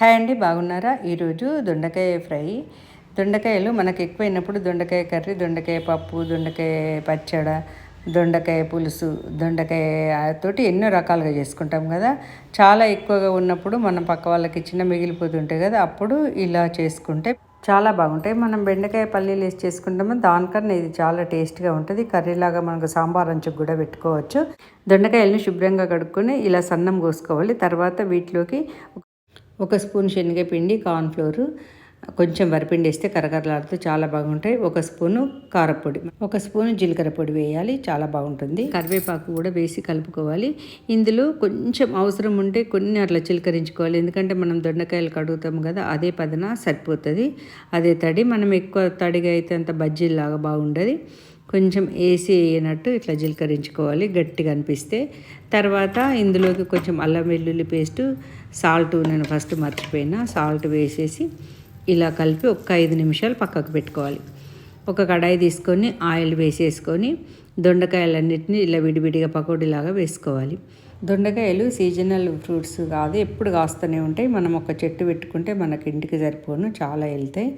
Hi అండి బాగున్నారా? ఈరోజు దొండకాయ ఫ్రై. దొండకాయలు మనకు ఎక్కువైనప్పుడు దొండకాయ కర్రీ దొండకాయ పప్పు దొండకాయ పచ్చడ దొండకాయ పులుసు దొండకాయ తోటి ఎన్నో రకాలుగా చేసుకుంటాం కదా. చాలా ఎక్కువగా ఉన్నప్పుడు మనం పక్క వాళ్ళకి ఇచ్చిన మిగిలిపోతుంటాయి కదా అప్పుడు ఇలా చేసుకుంటే చాలా బాగుంటాయి. మనం బెండకాయ పల్లీలు వేసి చేసుకుంటాము దానికన్నా ఇది చాలా టేస్ట్గా ఉంటుంది. కర్రీలాగా మనకు సాంబార్ అంచుకు కూడా పెట్టుకోవచ్చు. దొండకాయలను శుభ్రంగా కడుక్కొని ఇలా సన్నం కోసుకోవాలి. తర్వాత వీటిలోకి ఒక స్పూన్ శనగపిండి కార్న్ఫ్లోరు కొంచెం వరిపిండి వేస్తే కరకరలాడుతూ చాలా బాగుంటాయి. ఒక స్పూను కారపొడి. ఒక స్పూన్ జీలకర్ర పొడి వేయాలి చాలా బాగుంటుంది. కరివేపాకు కూడా వేసి కలుపుకోవాలి. ఇందులో కొంచెం అవసరం ఉంటే కొన్ని అట్లా చిలకరించుకోవాలి. ఎందుకంటే మనం దొండకాయలు కడుగుతాం కదా అదే పదన సరిపోతుంది. అదే తడి మనం ఎక్కువ తడిగా అయితే అంత బజ్జీలాగా బాగుండదు. కొంచెం ఏసీ వేయనట్టు ఇట్లా జీలకరించుకోవాలి గట్టిగా అనిపిస్తే. తర్వాత ఇందులోకి కొంచెం అల్లం వెల్లుల్లి పేస్టు సాల్ట్ నేను ఫస్ట్ మర్చిపోయినా. సాల్ట్ వేసేసి ఇలా కలిపి ఒక ఐదు నిమిషాలు పక్కకు పెట్టుకోవాలి. ఒక కడాయి తీసుకొని ఆయిల్ వేసేసుకొని దొండకాయలన్నిటిని ఇలా విడివిడిగా పకోడీలాగా వేసుకోవాలి. దొండకాయలు సీజనల్ ఫ్రూట్స్ కాదు ఎప్పుడు కాస్తూనే ఉంటాయి. మనం ఒక చెట్టు పెట్టుకుంటే మనకి ఇంటికి సరిపోను చాలా వెళ్తాయి.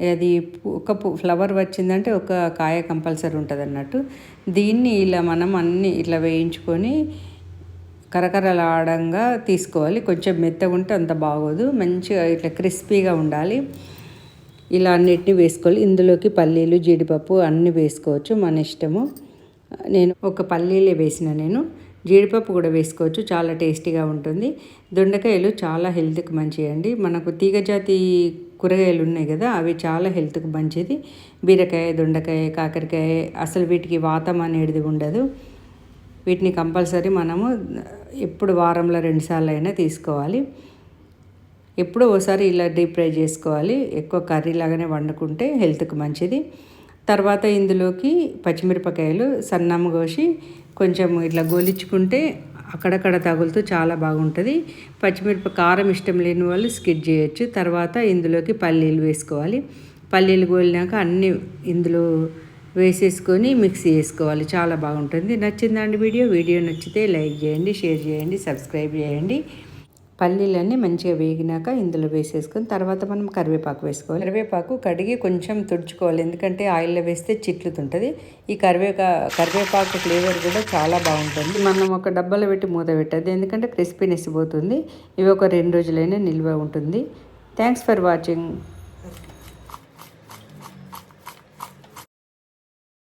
అది ఒక ఫ్లవర్ వచ్చిందంటే ఒక కాయ కంపల్సరీ ఉంటుంది అన్నట్టు దీన్ని ఇలా మనం అన్నీ ఇట్లా వేయించుకొని కరకరలాడంగా తీసుకోవాలి. కొంచెం మెత్తగా ఉంటే అంత బాగోదు. మంచిగా ఇట్లా క్రిస్పీగా ఉండాలి. ఇలా అన్నిటిని వేసుకోవాలి. ఇందులోకి పల్లీలు జీడిపప్పు అన్నీ వేసుకోవచ్చు మన ఇష్టము. నేను ఒక పల్లీలే వేసిన నేను. జీడిపప్పు కూడా వేసుకోవచ్చు. చాలా టేస్టీగా ఉంటుంది. దొండకాయలు చాలా హెల్త్కి మంచివి అండి. మనకు తీగజాతి కూరగాయలు ఉన్నాయి కదా అవి చాలా హెల్త్కి మంచిది. బీరకాయ దొండకాయ కాకరకాయ అసలు వీటికి వాతం అనేది ఉండదు. వీటిని కంపల్సరీ మనము ఎప్పుడు వారంలో రెండుసార్లు అయినా తీసుకోవాలి. ఎప్పుడో ఒకసారి ఇలా డీప్ ఫ్రై చేసుకోవాలి. ఎక్కువ కర్రీ లాగానే వండుకుంటే హెల్త్కి మంచిది. తర్వాత ఇందులోకి పచ్చిమిరపకాయలు సన్నం కోసి కొంచెం ఇట్లా గోలించుకుంటే అక్కడక్కడ తగులుతూ చాలా బాగుంటుంది. పచ్చిమిరప కారం ఇష్టం లేని వాళ్ళు స్కిడ్ చేయొచ్చు. తర్వాత ఇందులోకి పల్లీలు వేసుకోవాలి. పల్లీలు గోలినాక అన్నీ ఇందులో వేసేసుకొని మిక్సీ చేసుకోవాలి. చాలా బాగుంటుంది. నచ్చిందండి వీడియో? వీడియో నచ్చితే లైక్ చేయండి షేర్ చేయండి సబ్స్క్రైబ్ చేయండి. పల్లీలన్నీ మంచిగా వేగినాక ఇందులో వేసేసుకొని తర్వాత మనం కరివేపాకు వేసుకోవాలి. కరివేపాకు కడిగి కొంచెం తుడుచుకోవాలి. ఎందుకంటే ఆయిల్లో వేస్తే చిట్లుతుంటుంది. ఈ కరివేపా కరివేపాకు ఫ్లేవర్ కూడా చాలా బాగుంటుంది. మనం ఒక డబ్బాలో పెట్టి మూత పెట్టద్దు. ఎందుకంటే క్రిస్పీనెస్ పోతుంది. ఇవి ఒక రెండు రోజులైనా నిల్వ ఉంటుంది. Thanks for watching.